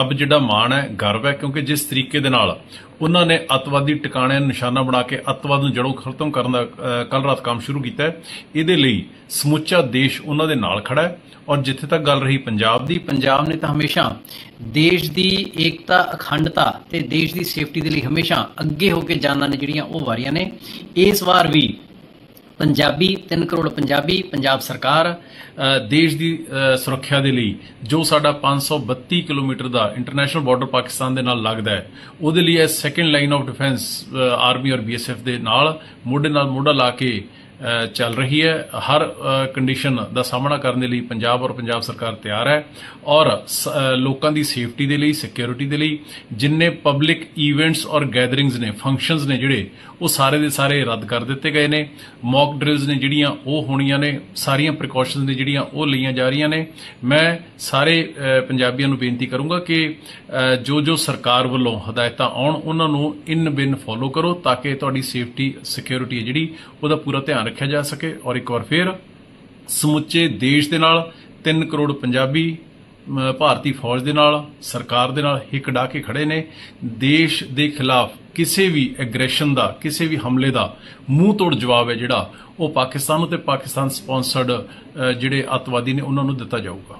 ਅਬ ਜਿਹੜਾ ਮਾਣ ਹੈ, ਗਰਵ ਹੈ, ਕਿਉਂਕਿ ਜਿਸ ਤਰੀਕੇ ਦੇ ਨਾਲ ਉਹਨਾਂ ਨੇ ਅੱਤਵਾਦੀ ਟਿਕਾਣਿਆਂ ਨੂੰ ਨਿਸ਼ਾਨਾ ਬਣਾ ਕੇ ਅੱਤਵਾਦ ਨੂੰ ਜੜੋਂ ਖਤਮ ਕਰਨ ਦਾ ਕੱਲ ਰਾਤ ਕੰਮ ਸ਼ੁਰੂ ਕੀਤਾ ਹੈ। ਇਹਦੇ ਲਈ ਸਮੁੱਚਾ ਦੇਸ਼ ਉਹਨਾਂ ਦੇ ਨਾਲ ਖੜਾ ਹੈ ਔਰ ਜਿੱਥੇ ਤੱਕ ਗੱਲ ਰਹੀ ਪੰਜਾਬ ਦੀ, ਪੰਜਾਬ ਨੇ ਤਾਂ ਹਮੇਸ਼ਾ ਦੇਸ਼ ਦੀ ਏਕਤਾ, ਅਖੰਡਤਾ ਤੇ ਦੇਸ਼ ਦੀ ਸੇਫਟੀ ਦੇ ਲਈ ਹਮੇਸ਼ਾ ਅੱਗੇ ਹੋ ਕੇ ਜਾਨਾਂ ਨੇ ਜਿਹੜੀਆਂ ਉਹ ਵਾਰੀਆਂ ਨੇ। ਇਸ ਵਾਰ ਵੀ ਪੰਜਾਬੀ 3 ਕਰੋੜ ਪੰਜਾਬੀ, ਪੰਜਾਬ ਸਰਕਾਰ ਦੇਸ਼ ਦੀ ਸੁਰੱਖਿਆ ਦੇ ਲਈ, ਜੋ ਸਾਡਾ 532 ਕਿਲੋਮੀਟਰ ਦਾ ਇੰਟਰਨੈਸ਼ਨਲ ਬਾਰਡਰ ਪਾਕਿਸਤਾਨ ਦੇ ਨਾਲ ਲੱਗਦਾ ਹੈ, ਉਹਦੇ ਲਈ ਇਹ second line of defence army ਔਰ ਬੀਐਸਐਫ ਦੇ ਨਾਲ, ਮੋਢੇ ਨਾਲ ਮੋਢਾ ਲਾ ਕੇ ਚੱਲ ਰਹੀ ਹੈ। ਹਰ ਕੰਡੀਸ਼ਨ ਦਾ ਸਾਹਮਣਾ ਕਰਨ ਦੇ ਲਈ ਪੰਜਾਬ ਔਰ ਪੰਜਾਬ ਸਰਕਾਰ ਤਿਆਰ ਹੈ ਔਰ ਸ- ਲੋਕਾਂ ਦੀ ਸੇਫਟੀ ਦੇ ਲਈ ਸਿਕਿਉਰਿਟੀ ਦੇ ਲਈ ਜਿੰਨੇ ਪਬਲਿਕ ਇਵੈਂਟਸ ਔਰ ਗੈਦਰਿੰਗਸ ਨੇ ਫੰਕਸ਼ਨਸ ਨੇ ਜਿਹੜੇ, ਉਹ ਸਾਰੇ ਦੇ ਸਾਰੇ ਰੱਦ ਕਰ ਦਿੱਤੇ ਗਏ ਨੇ। ਮੌਕ ਡ੍ਰਿਲਸ ਨੇ ਜਿਹੜੀਆਂ ਉਹ ਹੋਣੀਆਂ ਨੇ, ਸਾਰੀਆਂ ਪ੍ਰੀਕਾਸ਼ਨਸ ਨੇ ਜਿਹੜੀਆਂ ਉਹ ਲਈਆਂ ਜਾ ਰਹੀਆਂ ਨੇ। ਮੈਂ ਸਾਰੇ ਪੰਜਾਬੀਆਂ ਨੂੰ ਬੇਨਤੀ ਕਰੂੰਗਾ ਕਿ ਜੋ ਜੋ ਸਰਕਾਰ ਵੱਲੋਂ ਹਦਾਇਤਾਂ ਆਉਣ, ਉਹਨਾਂ ਨੂੰ ਇਨ ਬਿਨ ਫੋਲੋ ਕਰੋ ਤਾਂ ਕਿ ਤੁਹਾਡੀ ਸੇਫਟੀ ਸਿਕਿਉਰਿਟੀ ਹੈ ਜਿਹੜੀ, ਉਹਦਾ ਪੂਰਾ ਧਿਆਨ ਰੱਖਿਆ ਜਾ ਸਕੇ। ਔਰ ਇੱਕ ਵਾਰ ਫਿਰ ਸਮੁੱਚੇ ਦੇਸ਼ ਦੇ ਨਾਲ 3 ਕਰੋੜ ਪੰਜਾਬੀ ਭਾਰਤੀ ਫੌਜ ਦੇ ਨਾਲ, ਸਰਕਾਰ ਦੇ ਨਾਲ ਹਿੱਕ ਡਾ ਕੇ ਖੜੇ ਨੇ। ਦੇਸ਼ ਦੇ ਖਿਲਾਫ ਕਿਸੇ ਵੀ ਐਗਰੈਸ਼ਨ ਦਾ, ਕਿਸੇ ਵੀ ਹਮਲੇ ਦਾ ਮੂੰਹ ਤੋੜ ਜਵਾਬ ਹੈ ਜਿਹੜਾ ਉਹ ਪਾਕਿਸਤਾਨ ਨੂੰ ਪਾਕਿਸਤਾਨ ਸਪਾਂਸਰਡ ਜਿਹੜੇ ਅੱਤਵਾਦੀ ਨੇ ਉਹਨਾਂ ਨੂੰ ਦਿੱਤਾ ਜਾਊਗਾ।